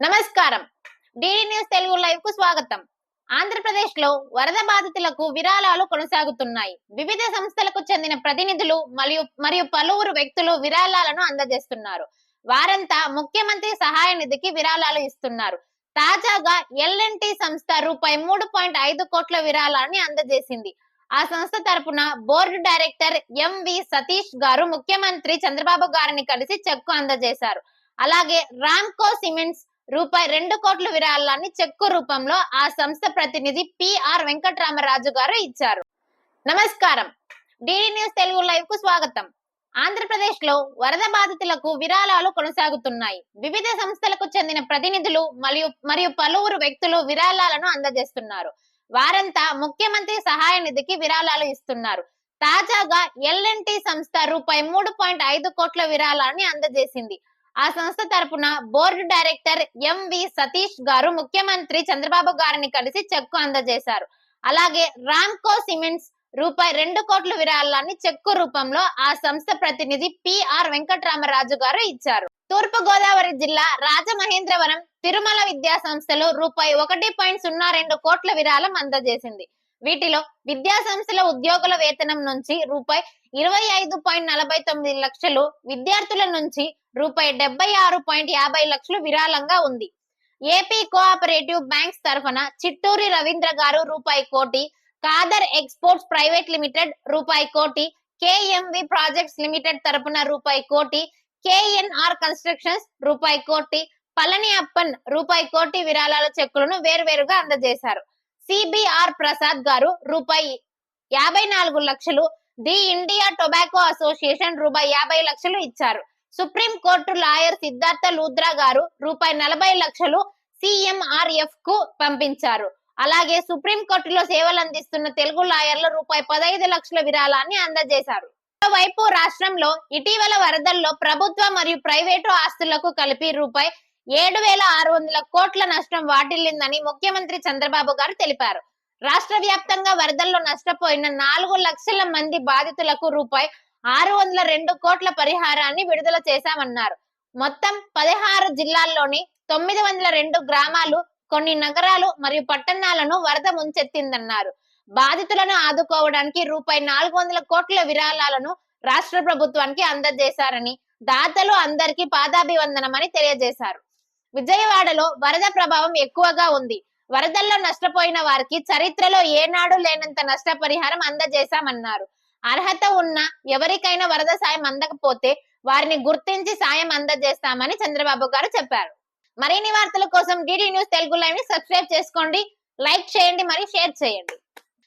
నమస్కారం. DD news Telugu లైవ్కు స్వాగతం. ఆంధ్రప్రదేశ్లో వరద బాధితులకు విరాళాలు కొనసాగుతున్నాయి. వివిధ సంస్థలకు చెందిన ప్రతినిధులు మరియు మరియు పలువురు వ్యక్తులు విరాళాలను అందజేస్తున్నారు. వారంతా ముఖ్యమంత్రి సహాయ నిధికి విరాళాలు ఇస్తున్నారు. తాజాగా ఎల్ఎన్టీ సంస్థ రూపాయి మూడు పాయింట్ ఐదు కోట్ల విరాళాన్ని అందజేసింది. ఆ సంస్థ తరపున బోర్డు డైరెక్టర్ ఎంవి సతీష్ గారు ముఖ్యమంత్రి చంద్రబాబు గారిని కలిసి చెక్కు అందజేశారు. అలాగే రామ్కో సిమెంట్స్ రూపాయి రెండు కోట్ల విరాళాన్ని చెక్కు రూపంలో ఆ సంస్థ ప్రతినిధి పిఆర్ వెంకటరామరాజు గారు ఇచ్చారు. నమస్కారం. డిడి న్యూస్ తెలుగు లైవ్కు స్వాగతం. ఆంధ్రప్రదేశ్లో వరద బాధితులకు విరాళాలు కొనసాగుతున్నాయి. వివిధ సంస్థలకు చెందిన ప్రతినిధులు మరియు మరియు పలువురు వ్యక్తులు విరాళాలను అందజేస్తున్నారు. వారంతా ముఖ్యమంత్రి సహాయ నిధికి విరాళాలు ఇస్తున్నారు. తాజాగా ఎల్ఎన్టీ సంస్థ రూపాయి మూడు పాయింట్ ఐదు కోట్ల విరాళాన్ని అందజేసింది. ఆ సంస్థ తరపున బోర్డు డైరెక్టర్ ఎంవి సతీష్ గారు ముఖ్యమంత్రి చంద్రబాబు గారిని కలిసి చెక్కు అందజేశారు. అలాగే రామ్కో సిమెంట్స్ రూపాయి రెండు కోట్ల విరాళాన్ని చెక్కు రూపంలో ఆ సంస్థ ప్రతినిధి పిఆర్ వెంకటరామరాజు గారు ఇచ్చారు. తూర్పు గోదావరి జిల్లా రాజమహేంద్రవరం తిరుమల విద్యా సంస్థలో రూపాయి ఒకటి పాయింట్ సున్నా రెండు కోట్ల విరాళం అందజేసింది. వీటిలో విద్యా సంస్థల ఉద్యోగుల వేతనం నుంచి రూపాయి ఇరవై ఐదు పాయింట్ నలభై తొమ్మిది లక్షలు విద్యార్థుల నుంచి రూపాయి డెబ్బై ఆరు పాయింట్ యాభై లక్షలు విరాళంగా ఉంది. ఏపీ కోఆపరేటివ్ బ్యాంక్స్ తరఫున చిట్టూరి రవీంద్ర గారు రూపాయి కోటి కాదర్ ఎక్స్పోర్ట్స్ ప్రైవేట్ లిమిటెడ్ రూపాయి కోటి కేఎంవి ప్రాజెక్ట్స్ లిమిటెడ్ తరపున రూపాయి కోటి కేఎన్ఆర్ కన్స్ట్రక్షన్స్ రూపాయి కోటి పళని అప్పన్ రూపాయి కోటి విరాళాల చెక్కులను వేర్వేరుగా అందజేశారు. సిబిఆర్ ప్రసాద్ గారు రూపాయి యాభై నాలుగు లక్షలు ది ఇండియా టొబాకో అసోసియేషన్ రూపాయి యాభై లక్షలు ఇచ్చారు. Supreme court lawyer Siddhartha Luthra గారు రూపాయి నలభై లక్షలు సిఎంఆర్ఎఫ్కు పంపించారు. అలాగే సుప్రీం కోర్టులో సేవలు అందిస్తున్న తెలుగు లాయర్లు రూపాయి పదహైదు లక్షల విరాళాన్ని అందజేశారు. మరోవైపు రాష్ట్రంలో ఇటీవల వరదల్లో ప్రభుత్వ మరియు ప్రైవేటు ఆస్తులకు కలిపి రూపాయి ఏడు వేల ఆరు వందల కోట్ల నష్టం వాటిల్లిందని ముఖ్యమంత్రి చంద్రబాబు గారు తెలిపారు. రాష్ట్ర వ్యాప్తంగా వరదల్లో నష్టపోయిన నాలుగు లక్షల మంది బాధితులకు రూపాయి ఆరు వందల రెండు కోట్ల పరిహారాన్ని విడుదల చేశామన్నారు. మొత్తం పదహారు జిల్లాల్లోని తొమ్మిది వందల రెండు గ్రామాలు కొన్ని నగరాలు మరియు పట్టణాలను వరద ముంచెత్తిందన్నారు. బాధితులను ఆదుకోవడానికి రూపాయి నాలుగు వందల కోట్ల విరాళాలను రాష్ట్ర ప్రభుత్వానికి అందజేశారని దాతలు అందరికీ పాదాభివందనమని తెలియజేశారు. విజయవాడలో వరద ప్రభావం ఎక్కువగా ఉంది. వరదల్లో నష్టపోయిన వారికి చరిత్రలో ఏనాడు లేనంత నష్టపరిహారం అందజేశామన్నారు. అర్హత ఉన్న ఎవరికైనా వరద సాయం అందకపోతే వారిని గుర్తించి సాయం అందజేస్తామని చంద్రబాబు గారు చెప్పారు. మరిన్ని వార్తల కోసం డిడి న్యూస్ తెలుగు లైవ్ని సబ్స్క్రైబ్ చేసుకోండి లైక్ చేయండి మరియు షేర్ చేయండి.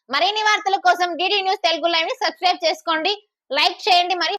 మరిన్ని వార్తల కోసం డిడి న్యూస్ తెలుగు లైవ్ని సబ్స్క్రైబ్ చేసుకోండి లైక్ చేయండి మరి